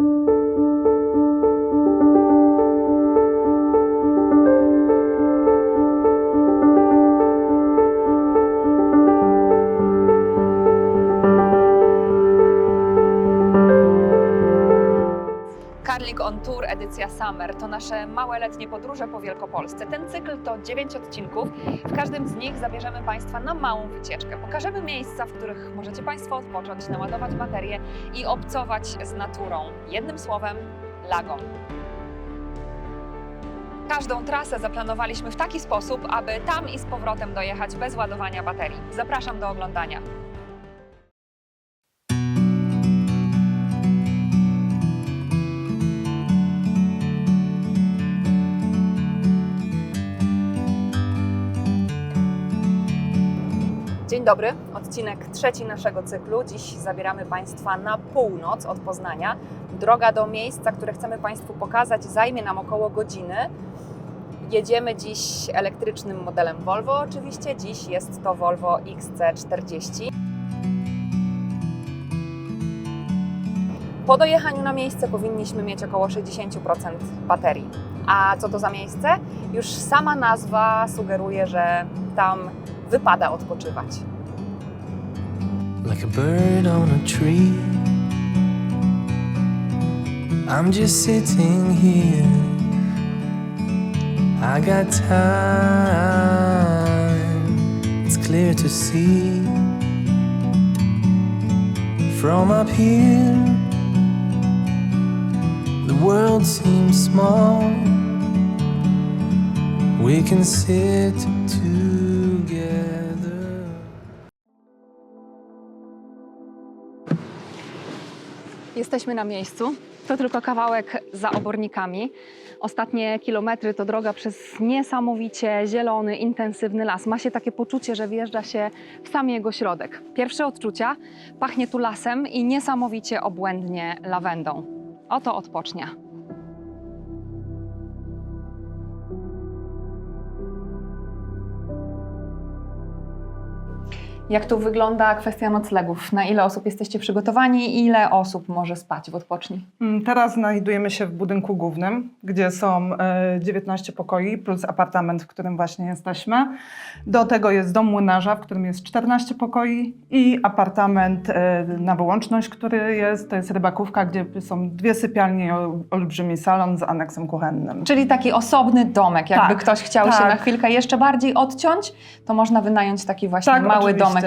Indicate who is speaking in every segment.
Speaker 1: Thank you. Carling on Tour edycja Summer to nasze małe letnie podróże po Wielkopolsce. Ten cykl to 9 odcinków. W każdym z nich zabierzemy Państwa na małą wycieczkę. Pokażemy miejsca, w których możecie Państwo odpocząć, naładować baterie i obcować z naturą. Jednym słowem, lagą. Każdą trasę zaplanowaliśmy w taki sposób, aby tam i z powrotem dojechać bez ładowania baterii. Zapraszam do oglądania. Dzień dobry, odcinek trzeci naszego cyklu. Dziś zabieramy Państwa na północ od Poznania. Droga do miejsca, które chcemy Państwu pokazać, zajmie nam około godziny. Jedziemy dziś elektrycznym modelem Volvo, oczywiście. Dziś jest to Volvo XC40. Po dojechaniu na miejsce powinniśmy mieć około 60% baterii. A co to za miejsce? Już sama nazwa sugeruje, że tam wypada odpoczywać.
Speaker 2: like a bird on a tree. I'm just sitting here. I got time, it's clear to see. From up here, the world seems small. We can sit together.
Speaker 1: Jesteśmy na miejscu. To tylko kawałek za obornikami. Ostatnie kilometry to droga przez niesamowicie zielony, intensywny las. Ma się takie poczucie, że wjeżdża się w sam jego środek. Pierwsze odczucia pachnie tu lasem i niesamowicie obłędnie lawendą. Oto odpocznia. Jak tu wygląda kwestia noclegów? Na ile osób jesteście przygotowani i ile osób może spać w odpoczni?
Speaker 3: Mm, Teraz znajdujemy się w budynku głównym, gdzie są e, 19 pokoi plus apartament, w którym właśnie jesteśmy. Do tego jest dom młynarza, w którym jest 14 pokoi i apartament e, na wyłączność, który jest, to jest rybakówka, gdzie są dwie sypialnie i ol- olbrzymi salon z aneksem kuchennym.
Speaker 1: Czyli taki osobny domek. Jakby
Speaker 3: Tak,
Speaker 1: ktoś chciał się
Speaker 3: tak.
Speaker 1: na chwilkę jeszcze bardziej odciąć, to można wynająć taki właśnie
Speaker 3: Tak,
Speaker 1: mały
Speaker 3: oczywiście.
Speaker 1: domek.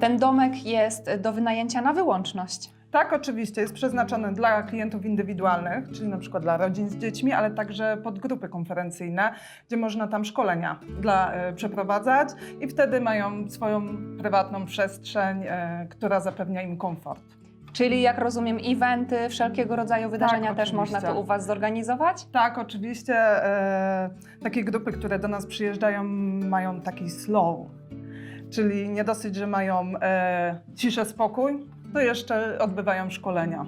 Speaker 1: Ten domek jest do wynajęcia na wyłączność.
Speaker 3: Tak, oczywiście, jest przeznaczony dla klientów indywidualnych, czyli na przykład dla rodzin z dziećmi, ale także pod grupy konferencyjne, gdzie można tam szkolenia dla, e, przeprowadzać i wtedy mają swoją prywatną przestrzeń, e, która zapewnia im komfort.
Speaker 1: Czyli jak rozumiem, eventy, wszelkiego rodzaju wydarzenia też
Speaker 3: oczywiście.
Speaker 1: można tu u Was zorganizować?
Speaker 3: Tak, oczywiście e, takie grupy, które do nas przyjeżdżają, mają taki slow, czyli nie dosyć, że mają e, ciszę, spokój, to jeszcze odbywają szkolenia.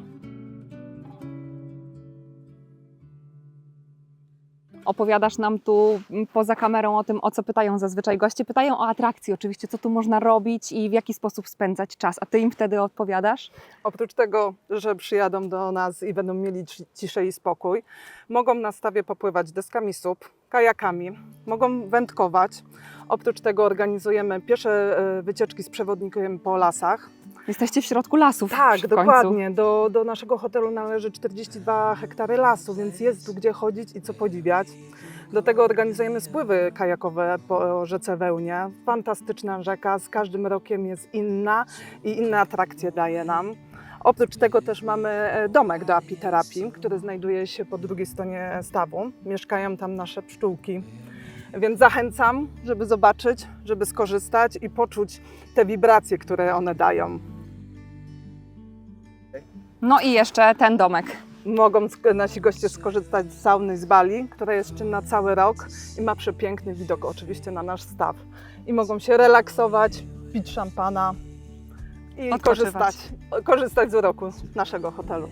Speaker 1: Opowiadasz nam tu mm, poza kamerą o tym, o co pytają zazwyczaj goście. Pytają o atrakcje oczywiście, co tu można robić i w jaki sposób spędzać czas, a Ty im wtedy odpowiadasz?
Speaker 3: Oprócz tego, że przyjadą do nas i będą mieli ci- ciszę i spokój, mogą na stawie popływać deskami SUP, kajakami, mogą wędkować. Oprócz tego organizujemy piesze e, wycieczki z przewodnikiem po lasach.
Speaker 1: Jesteście w środku lasów.
Speaker 3: Tak, dokładnie. Do, do naszego hotelu należy 42 hektary lasu, więc jest tu gdzie chodzić i co podziwiać. Do tego organizujemy spływy kajakowe po rzece Wełnie. Fantastyczna rzeka, z każdym rokiem jest inna i inne atrakcje daje nam. Oprócz tego też mamy e, domek do apiterapii, który znajduje się po drugiej stronie stawu. Mieszkają tam nasze pszczółki. Więc zachęcam, żeby zobaczyć, żeby skorzystać i poczuć te wibracje, które one dają.
Speaker 1: No i jeszcze ten domek.
Speaker 3: Mogą nasi goście skorzystać z sauny z Bali, która jest czynna cały rok i ma przepiękny widok oczywiście na nasz staw. I mogą się relaksować, pić szampana i
Speaker 1: Odpoczywać.
Speaker 3: korzystać, korzystać z uroku naszego hotelu.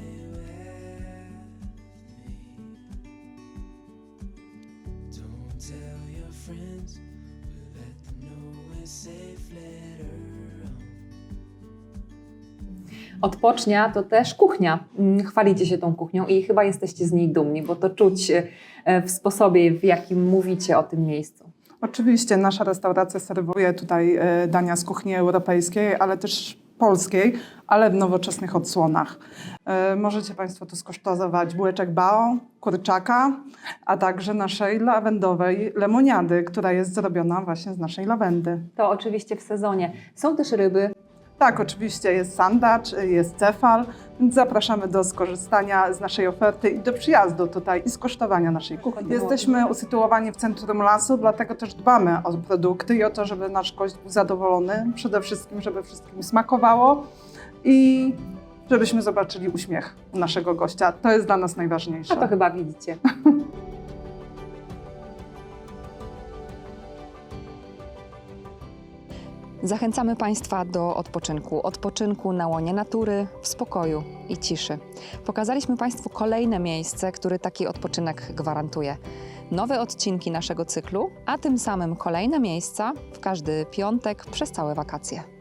Speaker 1: Odpocznia, to też kuchnia. Mm, Chwalicie się tą kuchnią i chyba jesteście z niej dumni, bo to czuć e, w sposobie, w jakim mówicie o tym miejscu.
Speaker 3: Oczywiście nasza restauracja serwuje tutaj e, dania z kuchni europejskiej, ale też polskiej, ale w nowoczesnych odsłonach. E, Możecie Państwo tu skosztować bułeczek bao, kurczaka, a także naszej lawendowej lemoniady, która jest zrobiona właśnie z naszej lawendy.
Speaker 1: To oczywiście w sezonie. Są też ryby.
Speaker 3: Tak, oczywiście jest sandacz, jest cefal, więc zapraszamy do skorzystania z naszej oferty i do przyjazdu tutaj i skosztowania naszej kuchni. Jesteśmy usytuowani w centrum lasu, dlatego też dbamy o produkty i o to, żeby nasz gość był zadowolony, przede wszystkim, żeby wszystkim smakowało i żebyśmy zobaczyli uśmiech naszego gościa. To jest dla nas najważniejsze.
Speaker 1: A to chyba widzicie. Zachęcamy Państwa do odpoczynku. Odpoczynku na łonie natury, w spokoju i ciszy. Pokazaliśmy Państwu kolejne miejsce, które taki odpoczynek gwarantuje. Nowe odcinki naszego cyklu, a tym samym kolejne miejsca w każdy piątek przez całe wakacje.